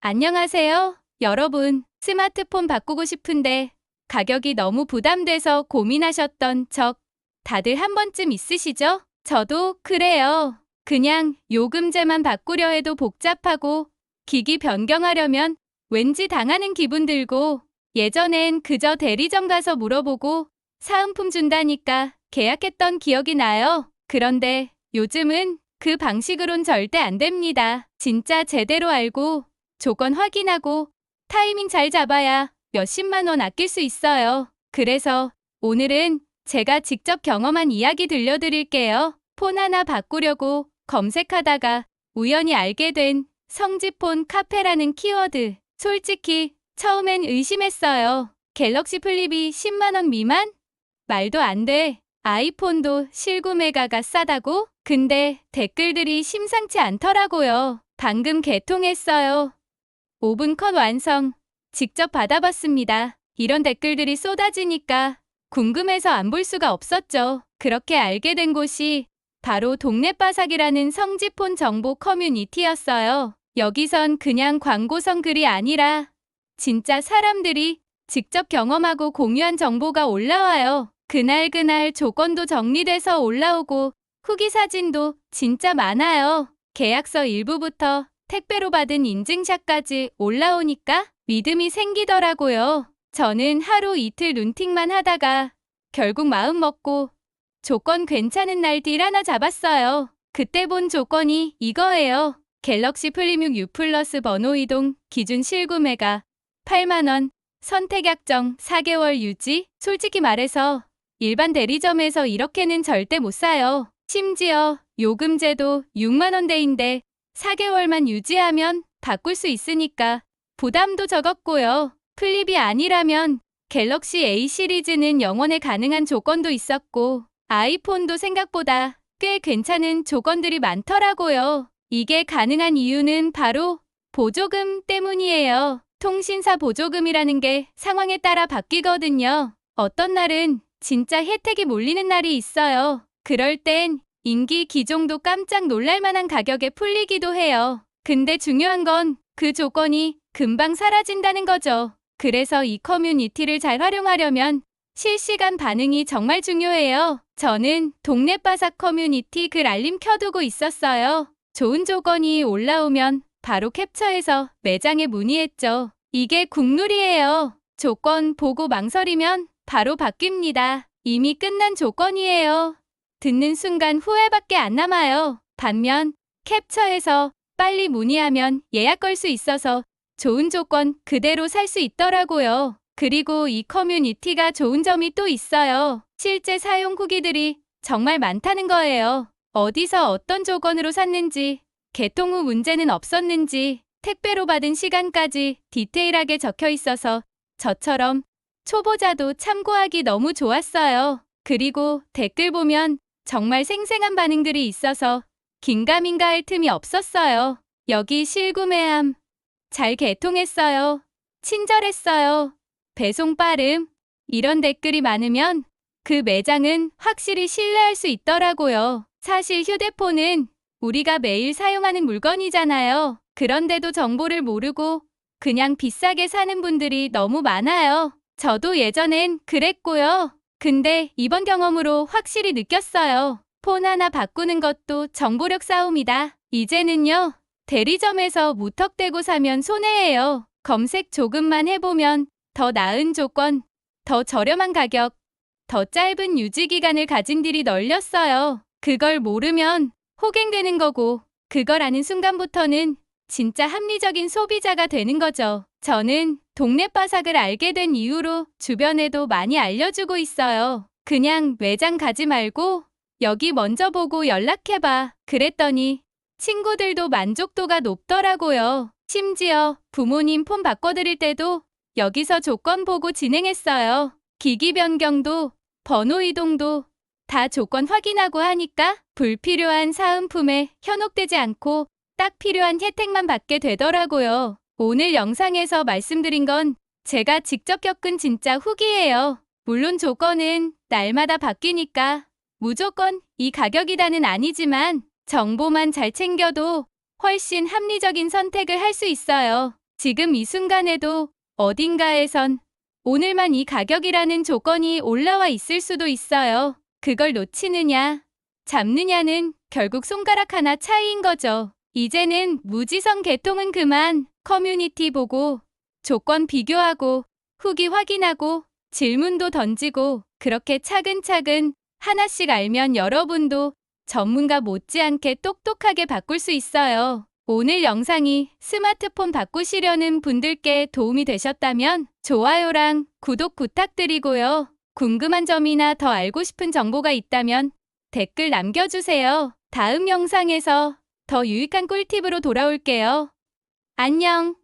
안녕하세요. 여러분, 스마트폰 바꾸고 싶은데 가격이 너무 부담돼서 고민하셨던 적 다들 한 번쯤 있으시죠? 저도 그래요. 그냥 요금제만 바꾸려 해도 복잡하고 기기 변경하려면 왠지 당하는 기분 들고 예전엔 그저 대리점 가서 물어보고 사은품 준다니까 계약했던 기억이 나요. 그런데 요즘은 그 방식으론 절대 안 됩니다. 진짜 제대로 알고 조건 확인하고 타이밍 잘 잡아야 몇십만 원 아낄 수 있어요. 그래서 오늘은 제가 직접 경험한 이야기 들려드릴게요. 폰 하나 바꾸려고 검색하다가 우연히 알게 된 성지폰 카페라는 키워드. 솔직히 처음엔 의심했어요. 갤럭시 플립이 10만원 미만? 말도 안 돼. 아이폰도 실구매가가 싸다고? 근데 댓글들이 심상치 않더라고요. 방금 개통했어요. 5분 컷 완성. 직접 받아봤습니다. 이런 댓글들이 쏟아지니까 궁금해서 안 볼 수가 없었죠. 그렇게 알게 된 곳이 바로 동네바삭이라는 성지폰 정보 커뮤니티였어요. 여기선 그냥 광고성 글이 아니라 진짜 사람들이 직접 경험하고 공유한 정보가 올라와요. 그날그날 조건도 정리돼서 올라오고 후기 사진도 진짜 많아요. 계약서 일부부터 택배로 받은 인증샷까지 올라오니까 믿음이 생기더라고요. 저는 하루 이틀 눈팅만 하다가 결국 마음 먹고 조건 괜찮은 날 딜 하나 잡았어요. 그때 본 조건이 이거예요. 갤럭시 플립6 U 플러스 번호 이동 기준 실구매가 8만원, 선택 약정 4개월 유지. 솔직히 말해서 일반 대리점에서 이렇게는 절대 못 사요. 심지어 요금제도 6만원대인데 4개월만 유지하면 바꿀 수 있으니까 부담도 적었고요. 플립이 아니라면 갤럭시 A 시리즈는 영원에 가능한 조건도 있었고 아이폰도 생각보다 꽤 괜찮은 조건들이 많더라고요. 이게 가능한 이유는 바로 보조금 때문이에요. 통신사 보조금이라는 게 상황에 따라 바뀌거든요. 어떤 날은 진짜 혜택이 몰리는 날이 있어요. 그럴 땐 인기 기종도 깜짝 놀랄 만한 가격에 풀리기도 해요. 근데 중요한 건 그 조건이 금방 사라진다는 거죠. 그래서 이 커뮤니티를 잘 활용하려면 실시간 반응이 정말 중요해요. 저는 동네 바삭 커뮤니티 글 알림 켜두고 있었어요. 좋은 조건이 올라오면 바로 캡처해서 매장에 문의했죠. 이게 국룰이에요. 조건 보고 망설이면 바로 바뀝니다. 이미 끝난 조건이에요. 듣는 순간 후회밖에 안 남아요. 반면 캡처해서 빨리 문의하면 예약 걸 수 있어서 좋은 조건 그대로 살 수 있더라고요. 그리고 이 커뮤니티가 좋은 점이 또 있어요. 실제 사용 후기들이 정말 많다는 거예요. 어디서 어떤 조건으로 샀는지, 개통 후 문제는 없었는지, 택배로 받은 시간까지 디테일하게 적혀 있어서 저처럼 초보자도 참고하기 너무 좋았어요. 그리고 댓글 보면 정말 생생한 반응들이 있어서 긴가민가 할 틈이 없었어요. 여기 실구매함. 잘 개통했어요. 친절했어요. 배송 빠름. 이런 댓글이 많으면 그 매장은 확실히 신뢰할 수 있더라고요. 사실 휴대폰은 우리가 매일 사용하는 물건이잖아요. 그런데도 정보를 모르고 그냥 비싸게 사는 분들이 너무 많아요. 저도 예전엔 그랬고요. 근데 이번 경험으로 확실히 느꼈어요. 폰 하나 바꾸는 것도 정보력 싸움이다. 이제는요, 대리점에서 무턱대고 사면 손해예요. 검색 조금만 해보면 더 나은 조건, 더 저렴한 가격, 더 짧은 유지 기간을 가진 딜이 널렸어요. 그걸 모르면 호갱되는 거고, 그걸 아는 순간부터는 진짜 합리적인 소비자가 되는 거죠. 저는 동네 바삭을 알게 된 이후로 주변에도 많이 알려주고 있어요. 그냥 매장 가지 말고 여기 먼저 보고 연락해봐. 그랬더니 친구들도 만족도가 높더라고요. 심지어 부모님 폰 바꿔드릴 때도 여기서 조건 보고 진행했어요. 기기 변경도 번호 이동도 다 조건 확인하고 하니까 불필요한 사은품에 현혹되지 않고 딱 필요한 혜택만 받게 되더라고요. 오늘 영상에서 말씀드린 건 제가 직접 겪은 진짜 후기예요. 물론 조건은 날마다 바뀌니까 무조건 이 가격이다는 아니지만 정보만 잘 챙겨도 훨씬 합리적인 선택을 할 수 있어요. 지금 이 순간에도 어딘가에선 오늘만 이 가격이라는 조건이 올라와 있을 수도 있어요. 그걸 놓치느냐, 잡느냐는 결국 손가락 하나 차이인 거죠. 이제는 무지성 개통은 그만 커뮤니티 보고 조건 비교하고 후기 확인하고 질문도 던지고 그렇게 차근차근 하나씩 알면 여러분도 전문가 못지않게 똑똑하게 바꿀 수 있어요. 오늘 영상이 스마트폰 바꾸시려는 분들께 도움이 되셨다면 좋아요랑 구독 부탁드리고요. 궁금한 점이나 더 알고 싶은 정보가 있다면 댓글 남겨주세요. 다음 영상에서 더 유익한 꿀팁으로 돌아올게요. 안녕!